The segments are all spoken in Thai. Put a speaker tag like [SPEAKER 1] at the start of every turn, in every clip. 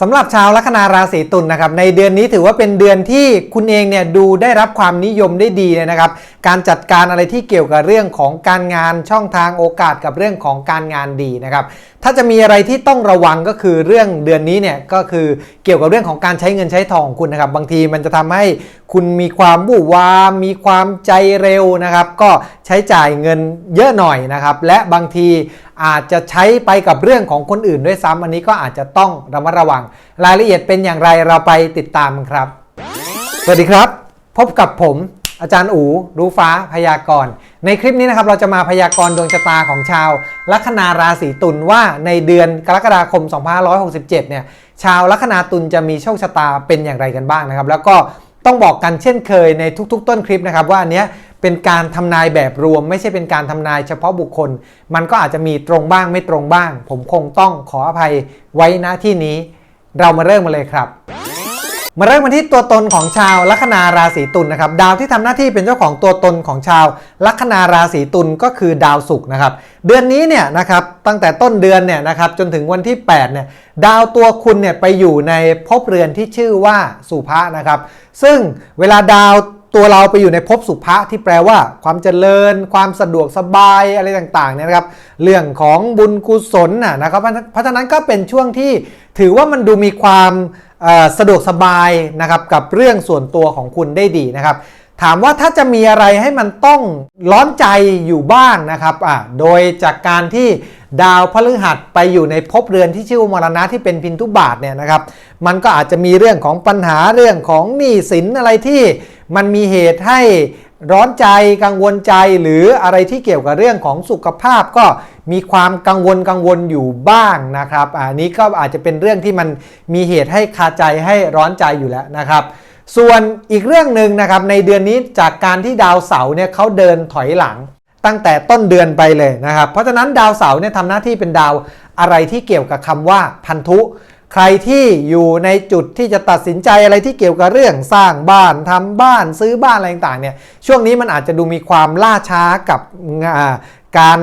[SPEAKER 1] สำหรับชาวลัคนาราศีตุลนะครับในเดือนนี้ถือว่าเป็นเดือนที่คุณเองเนี่ยดูได้รับความนิยมได้ดีเลยนะครับ การจัดการอะไรที่เกี่ยวกับเรื่องของการงานช่องทางโอกาสกับเรื่องของการงานดีนะครับ ถ้าจะมีอะไรที่ต้องระวังก็คือเรื่องเดือนนี้เนี่ยก็คือเกี่ยวกับเรื่องของการใช้เงินใช้ทองของคุณนะครับ บางทีมันจะทำให้คุณมีความบู่วามมีความใจเร็วนะครับ ก็ใช้จ่ายเงินเยอะหน่อยนะครับ และบางทีอาจจะใช้ไปกับเรื่องของคนอื่นด้วยซ้ำอันนี้ก็อาจจะต้องระมัดระวัง รายละเอียดเป็นอย่างไรเราไปติดตามครับ สวัสดีครับ พบกับผม อาจารย์อูรู้ฟ้าพยากรณ์ ในคลิปนี้นะครับเราจะมาพยากรณ์ดวงชะตาของชาว ลัคนาราศีตุลว่าในเดือนกรกฎาคม 2567 เนี่ยชาวลัคนาตุลจะมีโชคชะตาเป็นอย่างไรกันบ้างนะครับ แล้วก็ต้องบอกกันเช่นเคยในทุกๆ ต้นคลิปนะครับว่าอันเนี้ยเป็นการทำนายแบบรวม ไม่ใช่เป็นการทำนายเฉพาะบุคคล มันก็อาจจะมีตรงบ้างไม่ตรงบ้าง ผมคงต้องขออภัยไว้ณที่นี้ เรามาเริ่มมาเลยครับ มาเริ่มกันที่ตัวตนของชาวลัคนาราศีตุลนะครับดาวที่ทำหน้าที่เป็นเจ้าของตัวตนของชาวลัคนาราศีตุลก็คือดาวศุกร์นะครับเดือนนี้เนี่ยนะครับตั้งแต่ต้นเดือนเนี่ยนะครับจนถึงวันที่8เนี่ยดาวตัวคุณเนี่ยไปอยู่ในภพเรือนที่ชื่อว่าสุภะนะครับซึ่งเวลาดาวตัวเราไปอยู่ในภพสุภะที่แปลว่า ความเจริญ ความสะดวกสบายอะไรต่างๆเนี่ยนะครับเรื่องของบุญกุศลนะนะครับเพราะฉะนั้นก็เป็นช่วงที่ถือว่ามันดูมีความ สะดวกสบายนะครับกับเรื่องส่วนตัวของคุณได้ดีนะครับถามว่าถ้าจะมีอะไรให้มันต้องร้อนใจอยู่บ้างนะครับอะโดยจากการที่ดาวพฤหัสไปอยู่ในภพเรือนที่ชื่อมรณะที่เป็นพินทุบาทเนี่ยนะครับ มันก็อาจจะมีเรื่องของปัญหาเรื่องของหนี้สินอะไรที่มันมีเหตุให้ ร้อนใจกังวลใจหรืออะไรที่เกี่ยวกับเรื่องของสุขภาพก็มีความกังวลกังวลอยู่บ้างนะครับอันนี้ก็อาจจะเป็นเรื่องที่มันมีเหตุให้คาใจให้ร้อนใจอยู่แล้วนะครับ ส่วนอีกเรื่องหนึ่งนะครับในเดือนนี้จากการที่ดาวเสาร์เนี่ยเขาเดินถอยหลังตั้งแต่ต้นเดือนไปเลยนะครับ เพราะฉะนั้นดาวเสาร์เนี่ยทำหน้าที่เป็นดาวอะไรที่เกี่ยวกับคำว่าพันธุ ใครที่อยู่ในจุดที่จะตัดสินใจอะไรที่เกี่ยวกับเรื่องสร้างบ้านทำบ้านซื้อบ้านอะไรต่างๆเนี่ยช่วงนี้มันอาจจะดูมีความล่าช้ากับการ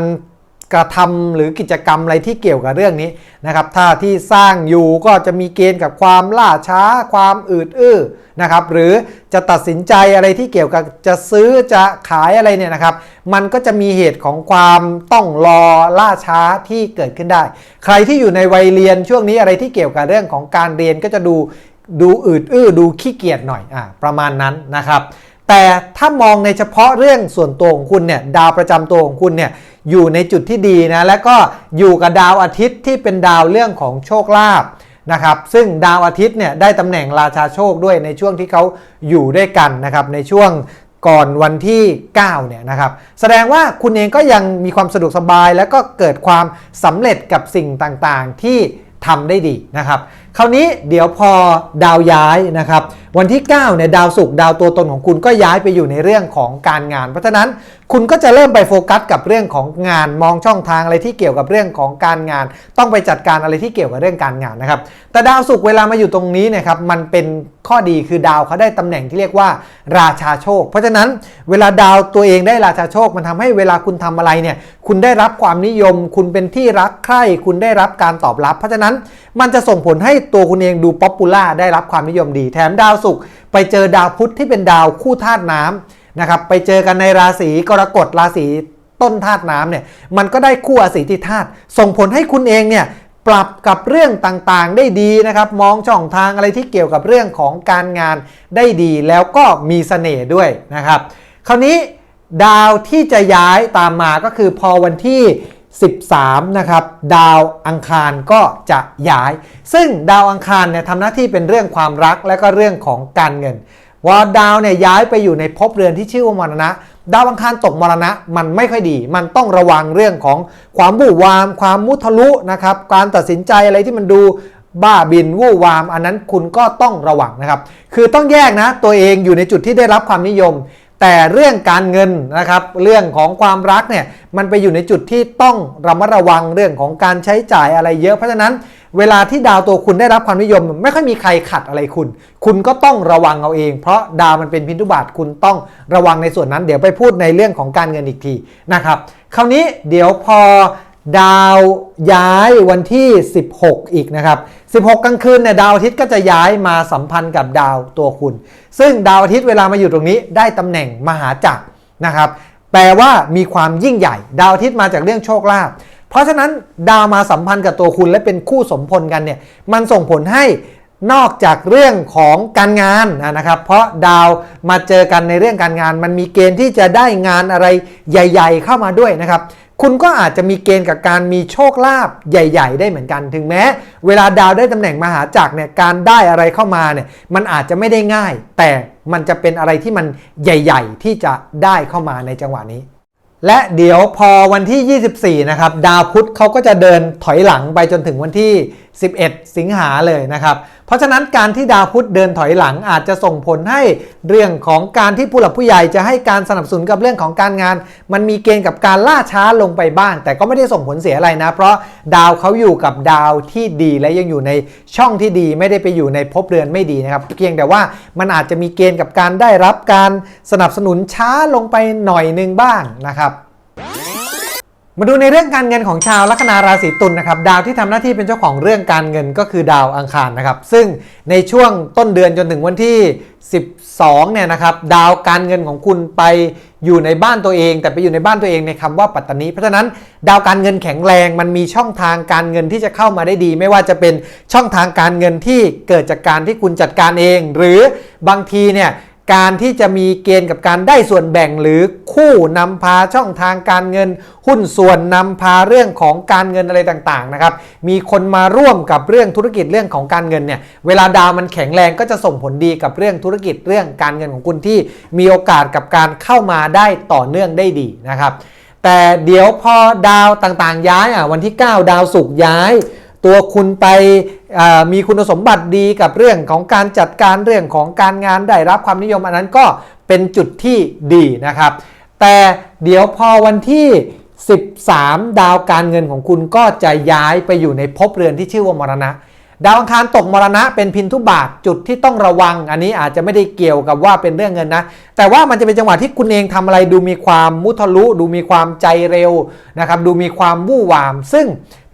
[SPEAKER 1] กระทำหรือกิจกรรมอะไรที่เกี่ยวกับเรื่องนี้นะครับ ถ้าที่สร้างอยู่ก็จะมีเกณฑ์กับความล่าช้า ความอืดอื้อนะครับ หรือจะตัดสินใจอะไรที่เกี่ยวกับจะซื้อจะขายอะไรเนี่ยนะครับ มันก็จะมีเหตุของความต้องรอล่าช้าที่เกิดขึ้นได้ ใครที่อยู่ในวัยเรียนช่วงนี้อะไรที่เกี่ยวกับเรื่องของการเรียนก็จะดูดูอืดอื้อดูขี้เกียจหน่อยอ่าประมาณนั้นนะครับ แต่ถ้ามองในเฉพาะเรื่องส่วนตัวของคุณเนี่ยดาวประจำตัวของคุณเนี่ย อยู่ในจุดที่ดีนะแล้วก็อยู่กับดาวอาทิตย์ที่เป็นดาวเรื่องของโชคลาภนะครับซึ่งดาวอาทิตย์เนี่ยได้ตำแหน่งราชาโชคด้วยในช่วงที่เขาอยู่ด้วยกันนะครับในช่วงก่อนวันที่9เนี่ยนะครับแสดงว่าคุณเองก็ยังมีความสะดวกสบาย แล้วก็เกิดความสำเร็จกับสิ่งต่างๆที่ทำได้ดีนะครับ คราวนี้เดี๋ยวพอดาวย้ายนะครับ วันที่9เนี่ยดาวศุกร์ดาวตัวตนของคุณก็ย้ายไปอยู่ในเรื่องของการงาน เพราะฉะนั้นคุณก็จะเริ่มไปโฟกัสกับเรื่องของงานมองช่องทางอะไรที่เกี่ยวกับเรื่องของการงาน ต้องไปจัดการอะไรที่เกี่ยวกับเรื่องการงานนะครับแต่ดาวศุกร์เวลามาอยู่ตรงนี้เนะครับมันเป็นข้อดีคือดาวเขาได้ตำแหน่งที่เรียกว่าราชาโชค เพราะฉะนั้นเวลาดาวตัวเองได้ราชาโชค มันทำให้เวลาคุณทำอะไรเนี่ยคุณได้รับความนิยม คุณเป็นที่รักใคร่คุณได้รับการตอบรับ เพราะฉะนั้นมันจะส่งผลให้ตัวคุณเองดูป๊อปปูล่าได้รับความนิยมดีแถมดาวศุกร์ไปเจอดาวพุธที่เป็นดาวคู่ธาตุน้ำนะครับไปเจอกันในราศีกรกฎราศีต้นธาตุน้ำเนี่ยมันก็ได้คู่อสีติธาตุส่งผลให้คุณเองเนี่ยปรับกับเรื่องต่างๆ ได้ดีนะครับ มองช่องทางอะไรที่เกี่ยวกับเรื่องของการงานได้ดีแล้วก็มีเสน่ห์ด้วยนะครับ คราวนี้ดาวที่จะย้ายตามมาก็คือพอวันที่ 13 นะครับ ดาวอังคารก็จะย้าย ซึ่งดาวอังคารเนี่ยทำหน้าที่เป็นเรื่องความรักและก็เรื่องของการเงิน ว่าดาวเนี่ยย้ายไปอยู่ในภพเรือนที่ชื่อว่ามรณะ ดาวอังคารตกมรณะมันไม่ค่อยดี มันต้องระวังเรื่องของความบู่วาม ความมุทะลุนะครับ การตัดสินใจอะไรที่มันดูบ้าบินวู่วาม อันนั้นคุณก็ต้องระวังนะครับ คือต้องแยกนะตัวเองอยู่ในจุดที่ได้รับความนิยม แต่เรื่องการเงินนะครับ เรื่องของความรักเนี่ยมันไปอยู่ในจุดที่ต้องระมัดระวังเรื่องของการใช้จ่ายอะไรเยอะ เพราะฉะนั้นเวลาที่ดาวตัวคุณได้รับความนิยม ไม่ค่อยมีใครขัดอะไรคุณ คุณก็ต้องระวังเอาเอง เพราะดาวมันเป็นพินทุบาทคุณต้องระวังในส่วนนั้น เดี๋ยวไปพูดในเรื่องของการเงินอีกทีนะครับ คราวนี้เดี๋ยวพอ ดาวย้ายวันที่ 16 อีกนะครับ 16 กลางคืนเนี่ยดาวอาทิตย์ก็จะย้ายมาสัมพันธ์กับดาวตัวคุณ ซึ่งดาวอาทิตย์เวลามาอยู่ตรงนี้ได้ตำแหน่งมหาจักรนะครับ แปลว่ามีความยิ่งใหญ่ ดาวอาทิตย์มาจากเรื่องโชคลาภ เพราะฉะนั้นดาวมาสัมพันธ์กับตัวคุณและเป็นคู่สมพลกันเนี่ย มันส่งผลให้นอกจากเรื่องของการงานนะครับ เพราะดาวมาเจอกันในเรื่องการงาน มันมีเกณฑ์ที่จะได้งานอะไรใหญ่ ๆ เข้ามาด้วยนะครับ คุณก็อาจจะมีเกณฑ์กับการมีโชคลาภใหญ่ ๆ ได้เหมือนกัน ถึงแม้ เวลาดาวได้ตำแหน่งมหาจักรเนี่ยการได้อะไรเข้ามาเนี่ยมันอาจจะไม่ได้ง่าย แต่มันจะเป็นอะไรที่มันใหญ่ ๆ ที่จะได้เข้ามาในจังหวะนี้ และเดี๋ยวพอวันที่ 24 นะครับ ดาวพุธเขาก็จะเดินถอยหลังไปจนถึงวันที่11 สิงหาเลยนะครับ เพราะฉะนั้นการที่ดาวพุธเดินถอยหลังอาจจะส่งผลให้เรื่องของการที่ผู้หลักผู้ใหญ่จะให้การสนับสนุนกับเรื่องของการงาน มันมีเกณฑ์กับการล่าช้าลงไปบ้าง แต่ก็ไม่ได้ส่งผลเสียอะไรนะ เพราะดาวเขาอยู่กับดาวที่ดีและยังอยู่ในช่องที่ดีไม่ได้ไปอยู่ในภพเรือนไม่ดีนะครับเพียงแต่ว่ามันอาจจะมีเกณฑ์กับการได้รับการสนับสนุนช้าลงไปหน่อยนึงบ้างนะครับ มาดูในเรื่องการเงินของชาวลัคนาราศีตุลนะครับดาวที่ทำหน้าที่เป็นเจ้าของเรื่องการเงินก็คือดาวอังคารนะครับ ซึ่งในช่วงต้นเดือนจนถึงวันที่ 12เนี่ยนะครับดาวการเงินของคุณไปอยู่ในบ้านตัวเอง แต่ไปอยู่ในบ้านตัวเองในคำว่าปัตตานีเพราะฉะนั้นดาวการเงินแข็งแรงมันมีช่องทางการเงินที่จะเข้ามาได้ดี ไม่ว่าจะเป็นช่องทางการเงินที่เกิดจากการที่คุณจัดการเอง หรือบางทีเนี่ย การที่จะมีเกณฑ์กับการได้ส่วนแบ่งหรือคู่นำพาช่องทางการเงิน หุ้นส่วนนำพาเรื่องของการเงินอะไรต่างๆนะครับมีคนมาร่วมกับเรื่องธุรกิจเรื่องของการเงินเนี่ยเวลาดาวมันแข็งแรงก็จะส่งผลดีกับเรื่องธุรกิจเรื่องการเงินของคุณที่มีโอกาสกับการเข้ามาได้ต่อเนื่องได้ดีนะครับแต่เดี๋ยวพอดาวต่างๆย้ายอะวันที่ 9 ดาวศุกร์ย้าย ตัวคุณไปมีคุณสมบัติดีกับเรื่องของการจัดการเรื่องของการงานได้รับความนิยมอันนั้นก็เป็นจุดที่ดีนะครับ แต่เดี๋ยวพอวันที่ 13 ดาวการเงินของคุณก็จะย้ายไปอยู่ในภพเรือนที่ชื่อว่ามรณะ ดาวอังคารตกมรณะเป็นพินทุบาทจุดที่ต้องระวัง อันนี้อาจจะไม่ได้เกี่ยวกับว่าเป็นเรื่องเงินนะ แต่ว่ามันจะเป็นจังหวะที่คุณเองทำอะไรดูมีความมุทะลุ ดูมีความใจเร็วนะครับดูมีความวู่วาม ซึ่ง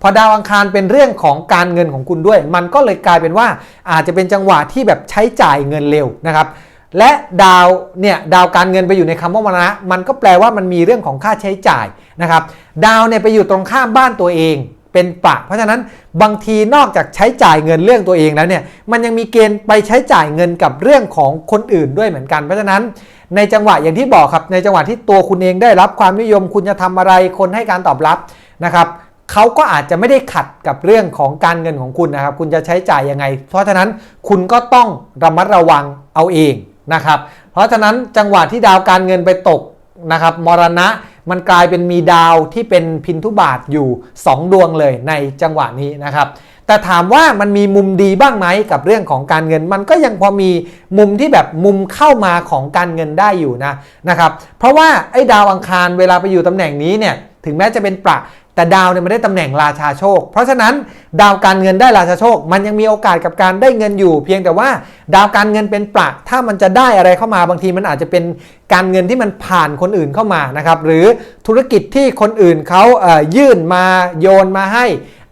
[SPEAKER 1] พอดาวอังคารเป็นเรื่องของการเงินของคุณด้วย มันก็เลยกลายเป็นว่าอาจจะเป็นจังหวะที่แบบใช้จ่ายเงินเร็วนะครับและดาวเนี่ยดาวการเงินไปอยู่ในคำว่ามรณะ มันก็แปลว่ามันมีเรื่องของค่าใช้จ่ายนะครับดาวเนี่ยไปอยู่ตรงข้ามบ้านตัวเอง เป็นปะ เพราะฉะนั้นบางทีนอกจากใช้จ่ายเงินเรื่องตัวเองแล้วเนี่ยมันยังมีเกณฑ์ไปใช้จ่ายเงินกับเรื่องของคนอื่นด้วยเหมือนกัน เพราะฉะนั้นในจังหวะอย่างที่บอกครับในจังหวะที่ตัวคุณเองได้รับความนิยมคุณจะทำอะไรคนให้การตอบรับนะครับเขาก็อาจจะไม่ได้ขัดกับเรื่องของการเงินของคุณนะครับ คุณจะใช้จ่ายยังไง เพราะฉะนั้นคุณก็ต้องระมัดระวังเอาเองนะครับ เพราะฉะนั้นจังหวะที่ดาวการเงินไปตกนะครับมรณะมันกลายเป็นมีดาวที่เป็นพินทุบาทอยู่ 2 ดวงเลยในจังหวะนี้นะครับ แต่ถามว่ามันมีมุมดีบ้างไหมกับเรื่องของการเงิน มันก็ยังพอมีมุมที่แบบมุมเข้ามาของการเงินได้อยู่นะนะครับ เพราะว่าไอ้ดาวอังคารเวลาไปอยู่ตำแหน่งนี้เนี่ยถึงแม้จะเป็นประ แต่ดาวเนี่ยมันได้ตำแหน่งราชาโชค เพราะฉะนั้นดาวการเงินได้ราชาโชค มันยังมีโอกาสกับการได้เงินอยู่ เพียงแต่ว่าดาวการเงินเป็นประถ้ามันจะได้อะไรเข้ามาบางทีมันอาจจะเป็นการเงินที่มันผ่านคนอื่นเข้ามานะครับหรือธุรกิจที่คนอื่นเขาเยื่นมาโยนมาให้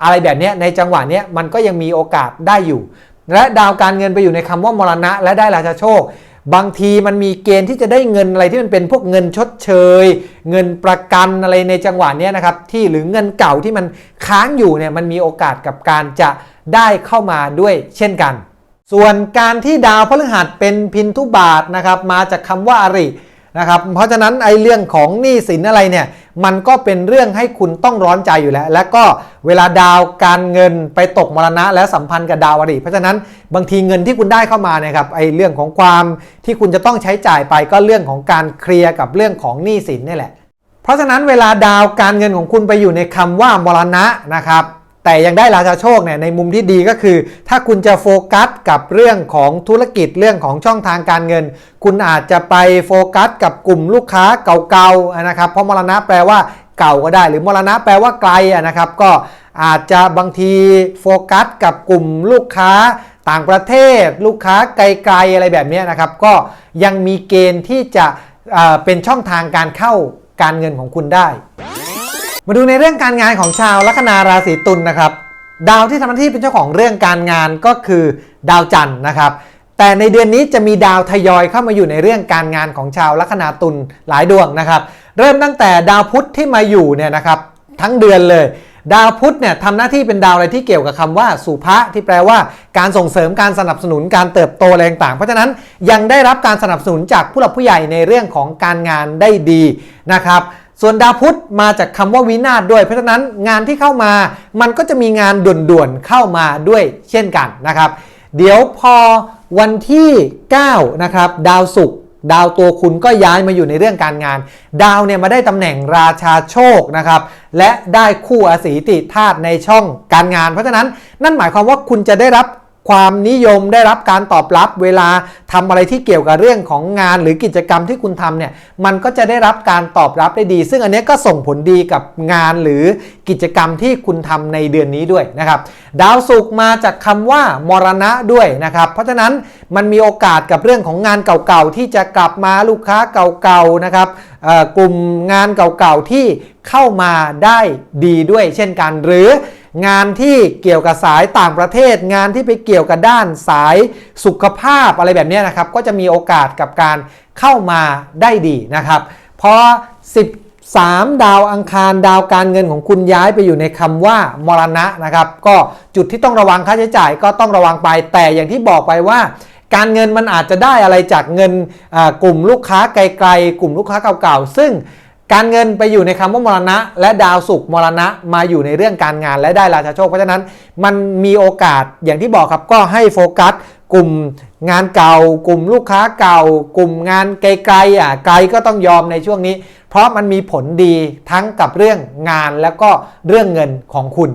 [SPEAKER 1] อะไรแบบนี้ในจังหวะนี้มันก็ยังมีโอกาสได้อยู่ และดาวการเงินไปอยู่ในคำว่ามรณะและได้ราชาโชค บางทีมันมีเกณฑ์ที่จะได้เงินอะไรที่มันเป็นพวกเงินชดเชย เงินประกันอะไรในจังหวะนี้นะครับที่หรือเงินเก่าที่มันค้างอยู่เนี่ยมันมีโอกาสกับการจะได้เข้ามาด้วยเช่นกัน ส่วนการที่ดาวพฤหัสเป็นพินทุบาทนะครับมาจากคำว่าอริ นะครับเพราะฉะนั้นไอ้เรื่องของหนี้สินอะไรเนี่ยมันก็เป็นเรื่องให้คุณต้องร้อนใจอยู่แล้ว และก็เวลาดาวการเงินไปตกมรณะ และสัมพันธ์กับดาวอริเพราะฉะนั้นบางทีเงินที่คุณได้เข้ามาเนี่ยครับไอ้เรื่องของความที่คุณจะต้องใช้จ่ายไปก็เรื่องของการเคลียร์กับเรื่องของหนี้สินนี่แหละ เพราะฉะนั้นเวลาดาวการเงินของคุณไปอยู่ในคำว่ามรณะนะครับ แต่ยังได้ราชาโชคเนี่ยในมุมที่ดีก็คือ ถ้าคุณจะโฟกัสกับเรื่องของธุรกิจเรื่องของช่องทางการเงิน คุณอาจจะไปโฟกัสกับกลุ่มลูกค้าเก่าๆนะครับเพราะมรณะแปลว่าเก่าก็ได้ หรือมรณะแปลว่าไกลนะครับก็อาจจะบางทีโฟกัสกับกลุ่มลูกค้าต่างประเทศ ลูกค้าไกลๆอะไรแบบนี้นะครับ ก็ยังมีเกณฑ์ที่จะเป็นช่องทางการเข้าการเงินของคุณได้ มาดูในเรื่องการงานของชาวลัคนาราศีตุลนะครับ ดาวที่ทำหน้าที่เป็นเจ้าของเรื่องการงานก็คือดาวจันทร์นะครับ แต่ในเดือนนี้จะมีดาวทยอยเข้ามาอยู่ในเรื่องการงานของชาวลัคนาตุลหลายดวงนะครับ เริ่มตั้งแต่ดาวพุธที่มาอยู่เนี่ยนะครับทั้งเดือนเลยดาวพุธเนี่ยทำหน้าที่เป็นดาวอะไรที่เกี่ยวกับคำว่าสุภะที่แปลว่าการส่งเสริมการสนับสนุนการเติบโตอะไรต่าง เพราะฉะนั้นยังได้รับการสนับสนุนจากผู้หลักผู้ใหญ่ในเรื่องของการงานได้ดีนะครับ ส่วนดาวพุธมาจากคำว่าวินาศด้วย เพราะฉะนั้นงานที่เข้ามามันก็จะมีงานด่วนๆเข้ามาด้วยเช่นกันนะครับ เดี๋ยวพอวันที่9นะครับดาวศุกร์ดาวตัวคุณก็ย้ายมาอยู่ในเรื่องการงาน ดาวเนี่ยมาได้ตำแหน่งราชาโชคนะครับ และได้คู่อสีติธาตุในช่องการงาน เพราะฉะนั้นนั่นหมายความว่าคุณจะได้รับ ความนิยมได้รับการตอบรับเวลาทำอะไรที่เกี่ยวกับเรื่องของงานหรือกิจกรรมที่คุณทำเนี่ยมันก็จะได้รับการตอบรับได้ดี ซึ่งอันนี้ก็ส่งผลดีกับงานหรือกิจกรรมที่คุณทำในเดือนนี้ด้วยนะครับดาวศุกร์มาจากคำว่ามรณะด้วยนะครับเพราะฉะนั้นมันมีโอกาสกับเรื่องของงานเก่าๆที่จะกลับมาลูกค้าเก่าๆนะครับกลุ่มงานเก่าๆที่เข้ามาได้ดีด้วยเช่นกันหรือ งานที่เกี่ยวกับสายต่างประเทศ งานที่ไปเกี่ยวกับด้านสายสุขภาพอะไรแบบนี้นะครับ ก็จะมีโอกาสกับการเข้ามาได้ดีนะครับ พอ 13 ดาวอังคารดาวการเงินของคุณย้ายไปอยู่ในคำว่ามรณะนะครับ ก็จุดที่ต้องระวังค่าใช้จ่ายก็ต้องระวังไปแต่อย่างที่บอกไปว่าการเงินมันอาจจะได้อะไรจากเงินกลุ่มลูกค้าไกลๆ กลุ่มลูกค้าเก่าๆ ซึ่ง การเงินไปอยู่ในคำว่ามรณะ และดาวสุกมรณะมาอยู่ในเรื่องการงานและได้ราชาโชคเพราะฉะนั้นมันมีโอกาสอย่างที่บอกครับก็ให้โฟกัสกลุ่มงานเก่า กลุ่มลูกค้าเก่า กลุ่มงานไกลๆอะไกลก็ต้องยอมในช่วงนี้ เพราะมันมีผลดีทั้งกับเรื่องงานแล้วก็เรื่องเงินของคุณ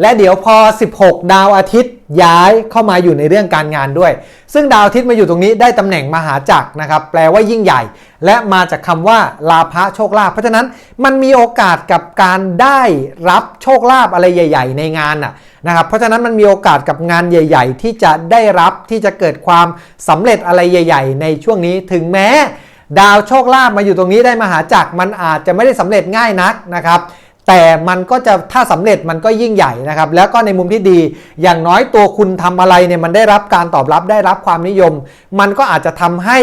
[SPEAKER 1] และเดี๋ยวพอ 16 ดาวอาทิตย์ย้ายเข้ามาอยู่ในเรื่องการงานด้วย ซึ่งดาวอาทิตย์มาอยู่ตรงนี้ได้ตำแหน่งมหาจักรนะครับ แปลว่ายิ่งใหญ่ และมาจากคำว่าลาภะโชคลาภเพราะฉะนั้นมันมีโอกาสกับการได้รับโชคลาภอะไรใหญ่ ๆ ในงานน่ะนะครับ เพราะฉะนั้นมันมีโอกาสกับงานใหญ่ ๆ ที่จะได้รับที่จะเกิดความสำเร็จอะไรใหญ่ ๆ ในช่วงนี้ถึงแม้ ดาวโชคลาภมาอยู่ตรงนี้ได้มหาจักรมันอาจจะไม่ได้สำเร็จง่ายนักนะครับ แต่มันก็จะถ้าสำเร็จมันก็ยิ่งใหญ่นะครับ แล้วก็ในมุมที่ดี อย่างน้อยตัวคุณทำอะไรเนี่ยมันได้รับการตอบรับได้รับความนิยม มันก็อาจจะทำให้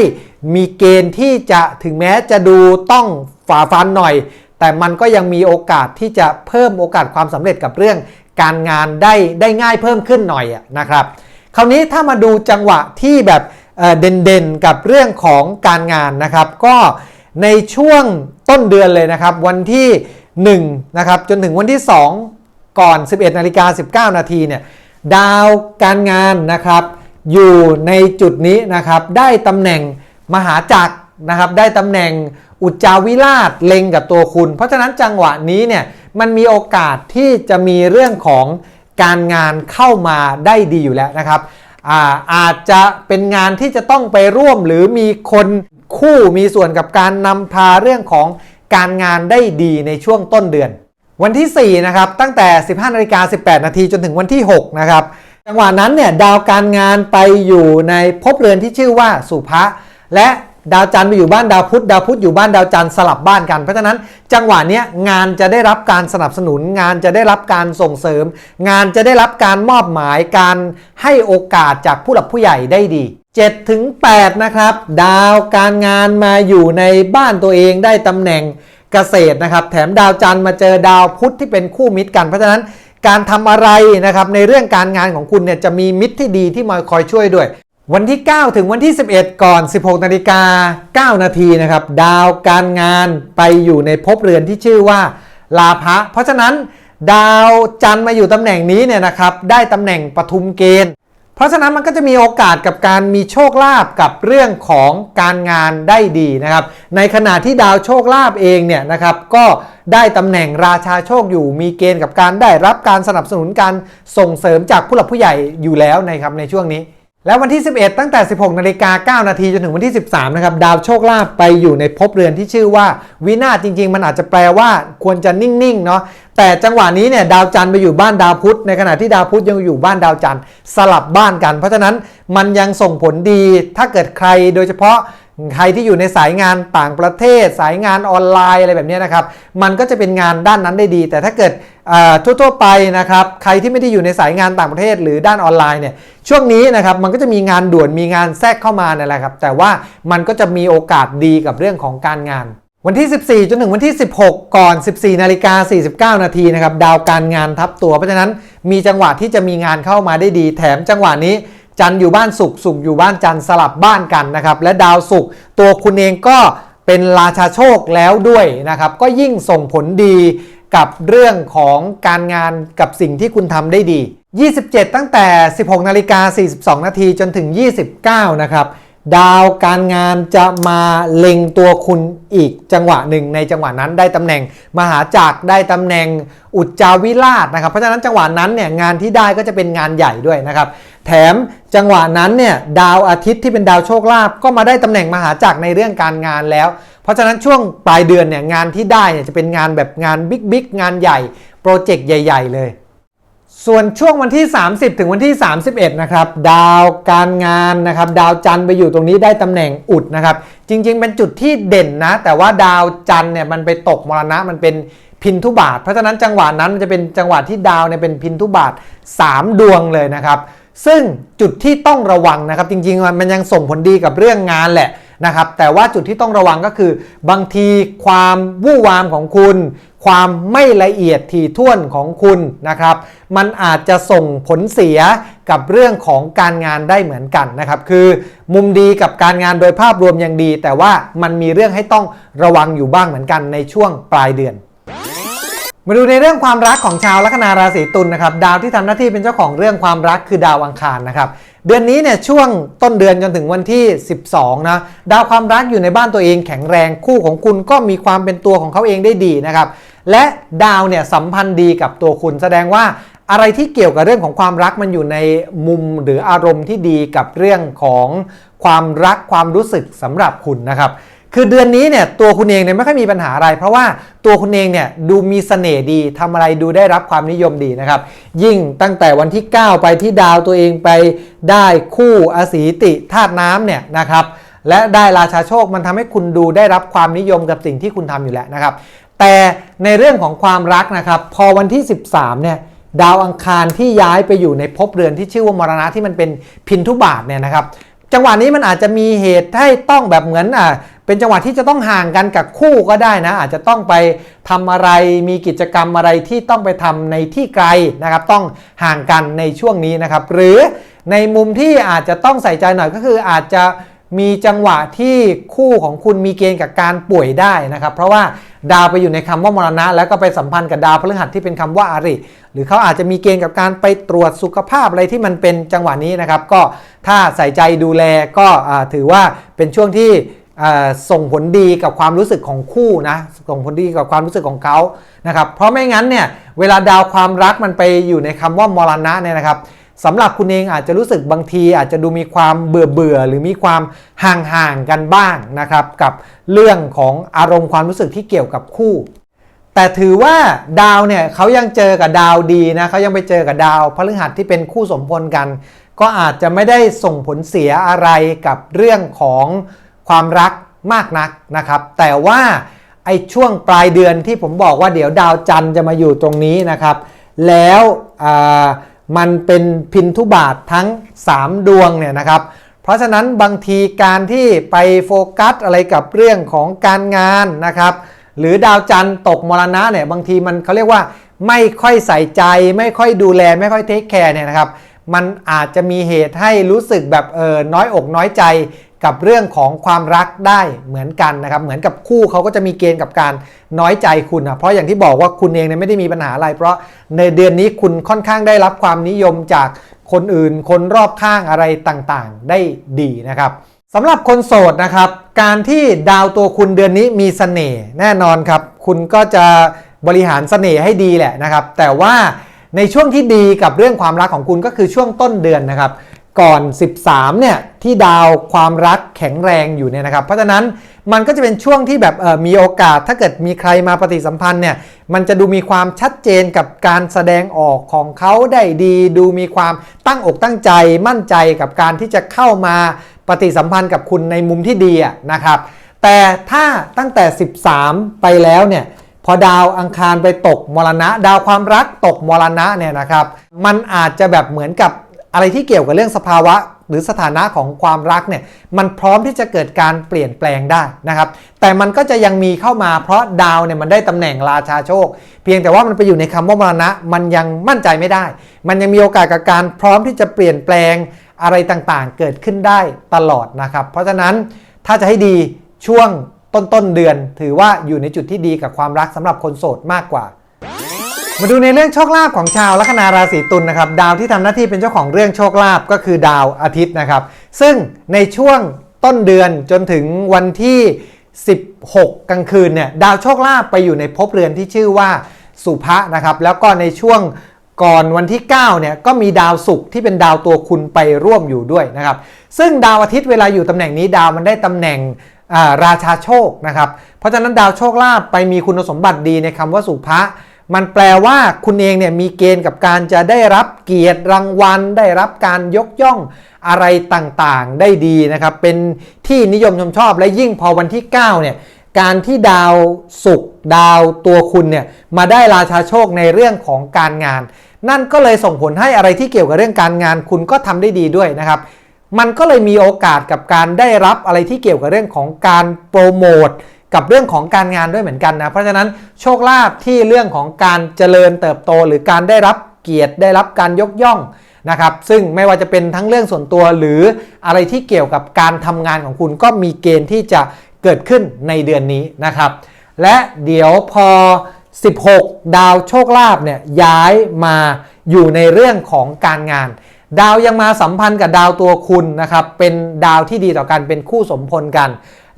[SPEAKER 1] มีเกณฑ์ที่จะถึงแม้จะดูต้องฝ่าฟันหน่อย แต่มันก็ยังมีโอกาสที่จะเพิ่มโอกาสความสำเร็จกับเรื่อง การงานได้ได้ง่ายเพิ่มขึ้นหน่อยนะครับ คราวนี้ถ้ามาดูจังหวะที่แบบเด่นๆกับเรื่องของการงานนะครับ ก็ในช่วงต้นเดือนเลยนะครับ วันที่ 1นะครับจนถึงวันที่ 2 ก่อน 11นาฬิกา19 นาทีเนี่ยดาวการงานนะครับอยู่ในจุดนี้นะครับได้ตำแหน่งมหาจักรนะครับได้ตำแหน่งอุจจาวิราชเล็งกับตัวคุณ เพราะฉะนั้นจังหวะนี้เนี่ยมันมีโอกาสที่จะมีเรื่องของการงานเข้ามาได้ดีอยู่แล้วนะครับอาอาจจะเป็นงานที่จะต้องไปร่วมหรือมีคนคู่มีส่วนกับการนำพาเรื่องของ การงานได้ดีในช่วงต้นเดือน วันที่ 4 นะครับ ตั้งแต่ 15นาฬิกา18 นาทีจนถึงวันที่ 6 นะครับ จังหวะนั้นเนี่ยดาวการงานไปอยู่ในภพเรือนที่ชื่อว่าสุภะและดาวจันทร์ไปอยู่บ้านดาวพุธดาวพุธอยู่บ้านดาวจันทร์สลับบ้านกันเพราะฉะนั้นจังหวะนี้งานจะได้รับการสนับสนุน งานจะได้รับการส่งเสริม งานจะได้รับการมอบหมายการให้โอกาสจากผู้หลักผู้ใหญ่ได้ดี 7ถึง8นะครับ ดาวการงานมาอยู่ในบ้านตัวเองได้ตำแหน่งเกษตรนะครับ แถมดาวจันทร์มาเจอดาวพุธที่เป็นคู่มิตรกัน เพราะฉะนั้นการทำอะไรนะครับในเรื่องการงานของคุณเนี่ยจะมีมิตรที่ดีที่มาคอยช่วยด้วย วันที่ 9 ถึงวันที่ 11 ก่อน 16นาฬิกา9นาทีนะครับ ดาวการงานไปอยู่ในภพเรือนที่ชื่อว่าลาภะเพราะฉะนั้น ดาวจันทร์มาอยู่ตำแหน่งนี้เนี่ยนะครับ ได้ตำแหน่งปทุมเกณฑ์ เพราะฉะนั้นมันก็จะมีโอกาสกับการมีโชคลาภกับเรื่องของการงานได้ดีนะครับ ในขณะที่ดาวโชคลาภเองเนี่ยนะครับก็ได้ตำแหน่งราชาโชคอยู่ มีเกณฑ์กับการได้รับการสนับสนุนการส่งเสริมจากผู้หลักผู้ใหญ่อยู่แล้วนะครับในช่วงนี้ แล้ววันที่ 11 ตั้งแต่ 16นาฬิกา9นาทีจนถึงวันที่ 13นะครับดาวโชคลาภไปอยู่ในภพเรือนที่ชื่อว่าวินาศจริง ๆ มันอาจจะแปลว่าควรจะนิ่งๆเนาะแต่จังหวะนี้เนี่ยดาวจันทร์ไปอยู่บ้านดาวพุธในขณะที่ดาวพุธยังอยู่บ้านดาวจันทร์สลับบ้านกัน เพราะฉะนั้นมันยังส่งผลดีถ้าเกิดใครโดยเฉพาะ ใครที่อยู่ในสายงานต่างประเทศ สายงานออนไลน์อะไรแบบนี้นะครับ มันก็จะเป็นงานด้านนั้นได้ดี แต่ถ้าเกิดทั่วๆไปนะครับ ใครที่ไม่ได้อยู่ในสายงานต่างประเทศหรือด้านออนไลน์เนี่ย ช่วงนี้นะครับ มันก็จะมีงานด่วน มีงานแทรกเข้ามานั่นแหละครับ แต่ว่ามันก็จะมีโอกาสดีกับเรื่องของการงานวันที่ 14 จนถึงวันที่ 16 ก่อน 14 นาฬิกา 49 นาทีนะครับ ดาวการงานทับตัว เพราะฉะนั้นมีจังหวะที่จะมีงานเข้ามาได้ดี แถมจังหวะนี้ จันอยู่บ้านสุกสุกอยู่บ้านจันสลับบ้านกันนะครับ และดาวสุกตัวคุณเองก็เป็นราชาโชคแล้วด้วยนะครับ ก็ยิ่งส่งผลดีกับเรื่องของการงานกับสิ่งที่คุณทำได้ดี 27 ตั้งแต่ 16นาฬิกา42 นาทีจนถึง 29 นะครับ ดาวการงานจะมาเล็งตัวคุณอีกจังหวะหนึ่งในจังหวะนั้นได้ตำแหน่งมหาจักรได้ตำแหน่งอุจจาวิราชนะครับเพราะฉะนั้นจังหวะนั้นเนี่ยงานที่ได้ก็จะเป็นงานใหญ่ด้วยนะครับ แถมจังหวะนั้นเนี่ยดาวอาทิตย์ที่เป็นดาวโชคลาภก็มาได้ตำแหน่งมหาจักรในเรื่องการงานแล้ว เพราะฉะนั้นช่วงปลายเดือนเนี่ยงานที่ได้เนี่ยจะเป็นงานแบบงานบิ๊กๆงานใหญ่โปรเจกต์ใหญ่ ๆ เลย ส่วนช่วงวันที่ 30 ถึงวันที่ 31 นะครับ ดาวการงานนะครับ ดาวจันทร์ไปอยู่ตรงนี้ได้ตำแหน่งอุดนะครับ จริง ๆ เป็นจุดที่เด่นนะ แต่ว่าดาวจันทร์เนี่ยมันไปตกมรณะมันเป็นพินทุบาท เพราะฉะนั้นจังหวะนั้นมันจะเป็นจังหวะที่ดาวเนี่ยเป็นพินทุบาท 3 ดวงเลยนะครับ ซึ่งจุดที่ต้องระวังนะครับ จริง ๆ มันยังส่งผลดีกับเรื่องงานแหละนะครับแต่ว่าจุดที่ต้องระวังก็คือบางทีความวู่วามของคุณ ความไม่ละเอียดถี่ถ้วนของคุณนะครับ มันอาจจะส่งผลเสียกับเรื่องของการงานได้เหมือนกันนะครับ คือมุมดีกับการงานโดยภาพรวมยังดี แต่ว่ามันมีเรื่องให้ต้องระวังอยู่บ้างเหมือนกันในช่วงปลายเดือนมาดูในเรื่องความรักของชาวลัคนาราศีตุลนะครับดาวที่ทำหน้าที่เป็นเจ้าของเรื่องความรักคือดาวอังคารนะครับเดือนนี้เนี่ยช่วงต้นเดือนจนถึงวันที่ 12นะดาวความรักอยู่ในบ้านตัวเองแข็งแรงคู่ของคุณก็มีความเป็นตัวของเขาเองได้ดีนะครับ และดาวเนี่ยสัมพันธ์ดีกับตัวคุณ แสดงว่าอะไรที่เกี่ยวกับเรื่องของความรักมันอยู่ในมุมหรืออารมณ์ที่ดีกับเรื่องของความรักความรู้สึกสำหรับคุณนะครับคือเดือนนี้เนี่ยตัวคุณเองเนี่ยไม่ค่อยมีปัญหาอะไร เพราะว่าตัวคุณเองเนี่ยดูมีเสน่ห์ดีทำอะไรดูได้รับความนิยมดีนะครับ ยิ่งตั้งแต่วันที่ 9 ไปที่ดาวตัวเองไปได้คู่อสีติธาตุน้ำเนี่ยนะครับและได้ราชาโชคมันทำให้คุณดูได้รับความนิยมกับสิ่งที่คุณทำอยู่แล้วนะครับ แต่ในเรื่องของความรักนะครับ พอวันที่ 13เนี่ยดาวอังคารที่ย้ายไปอยู่ในภพเรือนที่ชื่อว่ามรณะที่มันเป็นพินทุบาทเนี่ยนะครับ จังหวะนี้มันอาจจะมีเหตุให้ต้องแบบเหมือนอ่าเป็นจังหวะที่จะต้องห่างกันกับคู่ก็ได้นะ อาจจะต้องไปทำอะไรมีกิจกรรมอะไรที่ต้องไปทำในที่ไกลนะครับ ต้องห่างกันในช่วงนี้นะครับ หรือในมุมที่อาจจะต้องใส่ใจหน่อยก็คืออาจจะ มีจังหวะที่คู่ของคุณมีเกณฑ์กับการป่วยได้นะครับ เพราะว่าดาวไปอยู่ในคำว่ามรณะ แล้วก็ไปสัมพันธ์กับดาวพฤหัสที่เป็นคำว่าอาริ หรือเขาอาจจะมีเกณฑ์กับการไปตรวจสุขภาพอะไรที่มันเป็นจังหวะนี้นะครับ ก็ถ้าใส่ใจดูแลก็ถือว่าเป็นช่วงที่ส่งผลดีกับความรู้สึกของคู่นะส่งผลดีกับความรู้สึกของเขานะครับ เพราะไม่งั้นเนี่ยเวลาดาวความรักมันไปอยู่ในคำว่ามรณะเนี่ยนะครับ สำหรับคุณเองอาจจะรู้สึกบางทีอาจจะดูมีความเบื่อเบื่อหรือมีความห่างๆกันบ้างนะครับกับเรื่องของอารมณ์ความรู้สึกที่เกี่ยวกับคู่ แต่ถือว่าดาวเนี่ยเขายังเจอกับดาวดีนะเขายังไปเจอกับดาวพฤหัสที่เป็นคู่สมพลกัน ก็อาจจะไม่ได้ส่งผลเสียอะไรกับเรื่องของความรักมากนักนะครับ แต่ว่าไอ้ช่วงปลายเดือนที่ผมบอกว่าเดี๋ยวดาวจันทร์จะมาอยู่ตรงนี้นะครับ แล้วอ่า มันเป็นพินทุบาททั้ง 3 ดวงเนี่ยนะครับ เพราะฉะนั้นบางทีการที่ไปโฟกัสอะไรกับเรื่องของการงานนะครับ หรือดาวจันทร์ตกมรณะเนี่ยบางทีมันเขาเรียกว่าไม่ค่อยใส่ใจ ไม่ค่อยดูแลไม่ค่อยเทคแคร์เนี่ยนะครับ มันอาจจะมีเหตุให้รู้สึกแบบเออน้อยอกน้อยใจ กับเรื่องของความรักได้เหมือนกันนะครับ เหมือนกับคู่เขาก็จะมีเกณฑ์กับการน้อยใจคุณนะเพราะอย่างที่บอกว่าคุณเองเนี่ยไม่ได้มีปัญหาอะไร เพราะในเดือนนี้คุณค่อนข้างได้รับความนิยมจากคนอื่น คนรอบข้างอะไรต่างๆ ได้ดีนะครับสำหรับคนโสดนะครับ การที่ดาวตัวคุณเดือนนี้มีเสน่ห์แน่นอนครับ คุณก็จะบริหารเสน่ห์ให้ดีแหละนะครับ แต่ว่าในช่วงที่ดีกับเรื่องความรักของคุณก็คือช่วงต้นเดือนนะครับ ก่อน 13 เนี่ยที่ดาวความรักแข็งแรงอยู่เนี่ยนะครับ เพราะฉะนั้นมันก็จะเป็นช่วงที่แบบเออมีโอกาสถ้าเกิดมีใครมาปฏิสัมพันธ์เนี่ยมันจะดูมีความชัดเจนกับการแสดงออกของเขาได้ดี ดูมีความตั้งอกตั้งใจมั่นใจกับการที่จะเข้ามาปฏิสัมพันธ์กับคุณในมุมที่ดีนะครับแต่ถ้าตั้งแต่ 13 ไปแล้วเนี่ยพอดาวอังคารไปตกมรณะ ดาวความรักตกมรณะเนี่ยนะครับ มันอาจจะแบบเหมือนกับ อะไรที่เกี่ยวกับเรื่องสภาวะ หรือสถานะของความรักเนี่ยมันพร้อมที่จะเกิดการเปลี่ยนแปลงได้นะครับ แต่มันก็จะยังมีเข้ามาเพราะดาวเนี่ยมันได้ตำแหน่งราชาโชค เพียงแต่ว่ามันไปอยู่ในคำว่ามรณะ มันยังมั่นใจไม่ได้ มันยังมีโอกาสกับการพร้อมที่จะเปลี่ยนแปลงอะไรต่างๆ เกิดขึ้นได้ตลอดนะครับ เพราะฉะนั้นถ้าจะให้ดีช่วงต้นต้นๆเดือน ถือว่าอยู่ในจุดที่ดีกับความรักสำหรับคนโสดมากกว่า มาดูในเรื่องโชคลาภของชาวลัคนาราศีตุลนะครับดาวที่ทำหน้าที่เป็นเจ้าของเรื่องโชคลาภก็คือดาวอาทิตย์นะครับ ซึ่งในช่วงต้นเดือนจนถึงวันที่ 16 กลางคืนเนี่ยดาวโชคลาภไปอยู่ในภพเรือนที่ชื่อว่าสุภะนะครับ แล้วก็ในช่วงก่อนวันที่9เนี่ยก็มีดาวศุกร์ที่เป็นดาวตัวคุณไปร่วมอยู่ด้วยนะครับ ซึ่งดาวอาทิตย์เวลาอยู่ตำแหน่งนี้ดาวมันได้ตำแหน่งราชาโชคนะครับ เพราะฉะนั้นดาวโชคลาภไปมีคุณสมบัติดีในคำว่าสุภะ มันแปลว่าคุณเองเนี่ยมีเกณฑ์กับการจะได้รับเกียรติรางวัล ได้รับการยกย่องอะไรต่างๆ ได้ดีนะครับ เป็นที่นิยมชมชอบและยิ่งพอวันที่ 9 เนี่ยการที่ดาวศุกร์ดาวตัวคุณเนี่ยมาได้ราชาโชคในเรื่องของการงาน นั่นก็เลยส่งผลให้อะไรที่เกี่ยวกับเรื่องการงานคุณก็ทำได้ดีด้วยนะครับ มันก็เลยมีโอกาสกับการได้รับอะไรที่เกี่ยวกับเรื่องของการโปรโมท กับเรื่องของการงานด้วยเหมือนกันนะ เพราะฉะนั้นโชคลาภที่เรื่องของการเจริญเติบโต หรือการได้รับเกียรติได้รับการยกย่องนะครับ ซึ่งไม่ว่าจะเป็นทั้งเรื่องส่วนตัวหรืออะไรที่เกี่ยวกับการทำงานของคุณก็มีเกณฑ์ที่จะเกิดขึ้นในเดือนนี้นะครับ และเดี๋ยวพอ 16 ดาวโชคลาภเนี่ยย้ายมาอยู่ในเรื่องของการงาน ดาวยังมาสัมพันธ์กับดาวตัวคุณนะครับ เป็นดาวที่ดีต่อกันเป็นคู่สมพลกัน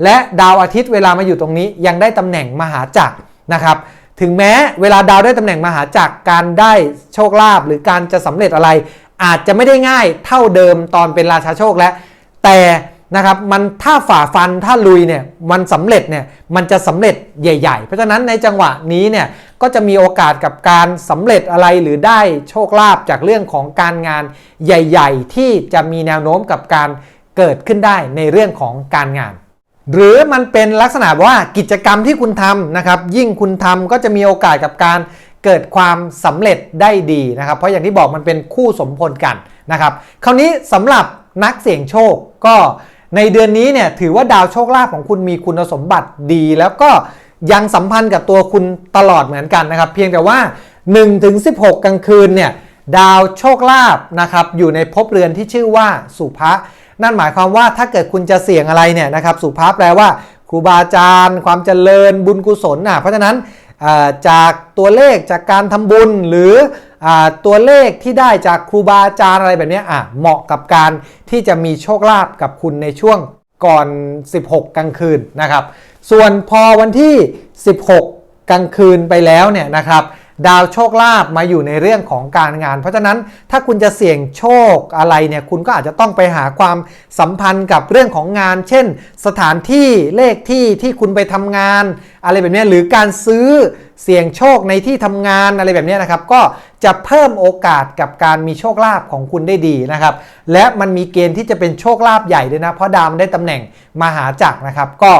[SPEAKER 1] และดาวอาทิตย์เวลามาอยู่ตรงนี้ยังได้ตำแหน่งมหาจักรนะครับ ถึงแม้เวลาดาวได้ตำแหน่งมหาจักรการได้โชคลาภหรือการจะสำเร็จอะไร อาจจะไม่ได้ง่ายเท่าเดิมตอนเป็นราชาโชคแล้วแต่ นะครับมันถ้าฝ่าฟันถ้าลุยเนี่ยมันสำเร็จเนี่ยมันจะสำเร็จใหญ่ ๆ เพราะฉะนั้นในจังหวะนี้เนี่ยก็จะมีโอกาสกับการสำเร็จอะไรหรือได้โชคลาภจากเรื่องของการงานใหญ่ ๆ ที่จะมีแนวโน้มกับการเกิดขึ้นได้ในเรื่องของการงาน หรือมันเป็นลักษณะว่ากิจกรรมที่คุณทำนะครับ ยิ่งคุณทำก็จะมีโอกาสกับการเกิดความสำเร็จได้ดีนะครับ เพราะอย่างที่บอกมันเป็นคู่สมพลกันนะครับ คราวนี้สำหรับนักเสี่ยงโชคก็ ในเดือนนี้เนี่ยถือว่าดาวโชคลาภของคุณมีคุณสมบัติดี แล้วก็ยังสัมพันธ์กับตัวคุณตลอดเหมือนกันนะครับ เพียงแต่ว่า 1-16 กลางคืนเนี่ยดาวโชคลาภนะครับอยู่ในภพเรือนที่ชื่อว่าสุภะนั่นหมายความว่าถ้าเกิดคุณจะเสี่ยงอะไรเนี่ยนะครับสุภาพแปลว่าครูบาอาจารย์ ความเจริญบุญกุศลนะเพราะฉะนั้น จากตัวเลขจากการทำบุญหรืออตัวเลขที่ได้จากครูบาอาจารย์อะไรแบบนี้เหมาะกับการที่จะมีโชคลาภกับคุณในช่วงก่อน 16 กลางคืนนะครับ ส่วนพอวันที่ 16 กลางคืนไปแล้วเนี่ยนะครับ ดาวโชคลาภมาอยู่ในเรื่องของการงาน เพราะฉะนั้นถ้าคุณจะเสี่ยงโชคอะไรเนี่ยคุณก็อาจจะต้องไปหาความสัมพันธ์กับเรื่องของงาน เช่น สถานที่เลขที่ที่คุณไปทำงาน อะไรแบบนี้หรือการซื้อเสี่ยงโชคในที่ทำงานอะไรแบบนี้นะครับก็จะเพิ่มโอกาสกับการมีโชคลาภของคุณได้ดีนะครับ และมันมีเกณฑ์ที่จะเป็นโชคลาภใหญ่ด้วยนะเพราะดาวมันได้ตำแหน่งมหาจักรนะครับ ก็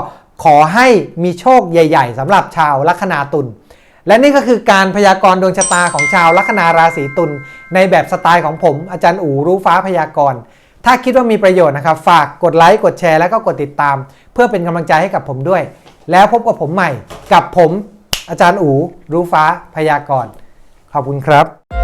[SPEAKER 1] ขอให้มีโชคใหญ่ ๆสำหรับชาวลัคนาตุล และนี่ก็คือการพยากรณ์ดวงชะตาของชาวลัคนาราศีตุลในแบบสไตล์ของผมอาจารย์อูรู้ฟ้าพยากรณ์ ถ้าคิดว่ามีประโยชน์นะครับ ฝากกดไลค์กดแชร์แล้วก็กดติดตาม เพื่อเป็นกำลังใจให้กับผมด้วย แล้วพบกับผมใหม่กับผมอาจารย์อูรู้ฟ้าพยากรณ์ ขอบคุณครับ